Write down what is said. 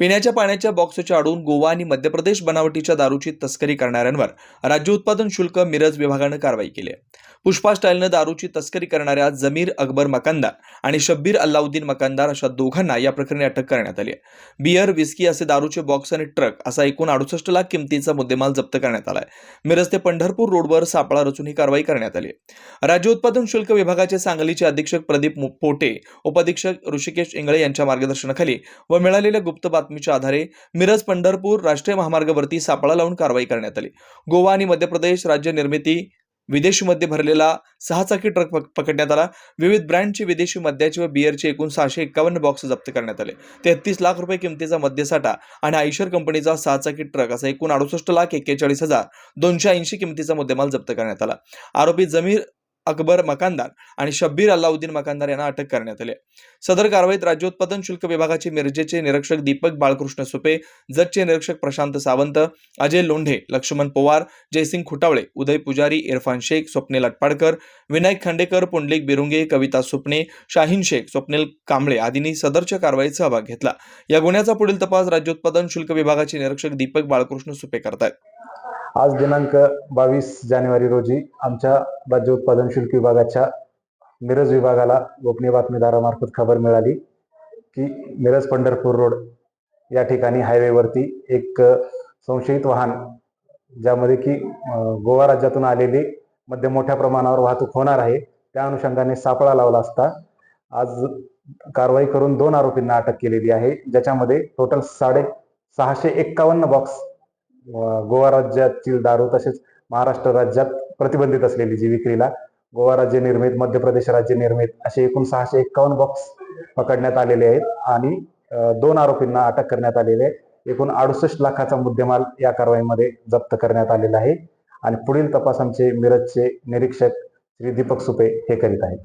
पिण्याच्या पाण्याच्या बॉक्सच्या आडून गोवा आणि मध्य प्रदेश बनावटीच्या दारूची तस्करी करणाऱ्यांवर राज्य उत्पादन शुल्क मिरज विभागानं कारवाई केली आहे. पुष्पा स्टाईलनं दारूची तस्करी करणाऱ्या जमीर अकबर मकानदार आणि शब्बीर अल्लाउद्दीन मकानदार अशा दोघांना या प्रकरणी अटक करण्यात आली आहे. बियर विस्की असे दारूचे बॉक्स आणि ट्रक असा एकूण अडुसष्ट लाख किमतीचा मुद्देमाल जप्त करण्यात आलाय. मिरज ते पंढरपूर रोडवर सापळा रचून ही कारवाई करण्यात आली राज्य उत्पादन शुल्क विभागाचे सांगलीचे अधीक्षक प्रदीप पोटे उपाधीक्षक ऋषिकेश इंगळे यांच्या मार्गदर्शनाखाली व मिळालेल्या गुप्त बातमीच्या आधारे मिरज पंढरपूर राष्ट्रीय महामार्गावरती सापळा लावून कारवाई करण्यात आली. गोवा आणि मध्य प्रदेश राज्य निर्मिती विदेशीमध्ये भरलेला सहा चाकी ट्रक पकडण्यात आला. विविध ब्रँडची विदेशी मद्याचे व बियरचे एकूण सहाशे एक्कावन्न बॉक्स जप्त करण्यात आले. तेहतीस लाख रुपये किमतीचा मद्यसाठा आणि आयशर कंपनीचा सहा चाकी ट्रक असा एकूण अडुसष्ट लाख एक्केचाळीस हजार दोनशे ऐंशी किमतीचा मुद्देमाल जप्त करण्यात आला. आरोपी जमीर अकबर मकानदार आणि शब्बीर अल्लाउद्दीन मकानदार यांना अटक करण्यात आली. सदर कारवाईत राज्योत्पादन शुल्क विभागाचे मिरजेचे निरीक्षक दीपक बाळकृष्ण सुपे जतचे निरीक्षक प्रशांत सावंत अजय लोंढे लक्ष्मण पवार जयसिंग खुटावळे उदय पुजारी इरफान शेख स्वप्नील अटपाडकर विनायक खांडेकर पुंडलिक बिरुंगे कविता सुपणे शाहीन शेख स्वप्नील कांबळे आदींनी सदरच्या कारवाईत सहभाग घेतला. या गुन्ह्याचा पुढील तपास राज्योत्पादन शुल्क विभागाचे निरीक्षक दीपक बाळकृष्ण सुपे करतायत. आज दिनांक बावीस जानेवारी रोजी आमच्या राज्य उत्पादन शुल्क विभागाच्या मिरज विभागाला गोपनीय बातमीदारामार्फत खबर मिळाली की मिरज पंढरपूर रोड या ठिकाणी हायवेवरती एक संशयित वाहन ज्यामध्ये की गोवा राज्यातून आलेली मध्ये मोठ्या प्रमाणावर वाहतूक होणार आहे त्या अनुषंगाने सापळा लावला असता आज कारवाई करून दोन आरोपींना अटक केलेली आहे ज्याच्यामध्ये टोटल साडे सहाशे एक्कावन्न बॉक्स गोवा राज्यातील दारू तसेच महाराष्ट्र राज्यात प्रतिबंधित असलेली जी विक्रीला गोवा राज्य निर्मित मध्य प्रदेश राज्य निर्मित असे एकूण सहाशे एक्कावन्न बॉक्स पकडण्यात आलेले आहेत आणि दोन आरोपींना अटक करण्यात आलेले आहे. एकूण अडुसष्ट लाखाचा मुद्देमाल या कारवाईमध्ये जप्त करण्यात आलेला आहे. आणि पुढील तपास आमचे मिरजचे निरीक्षक श्री दीपक सुपे हे करीत आहेत.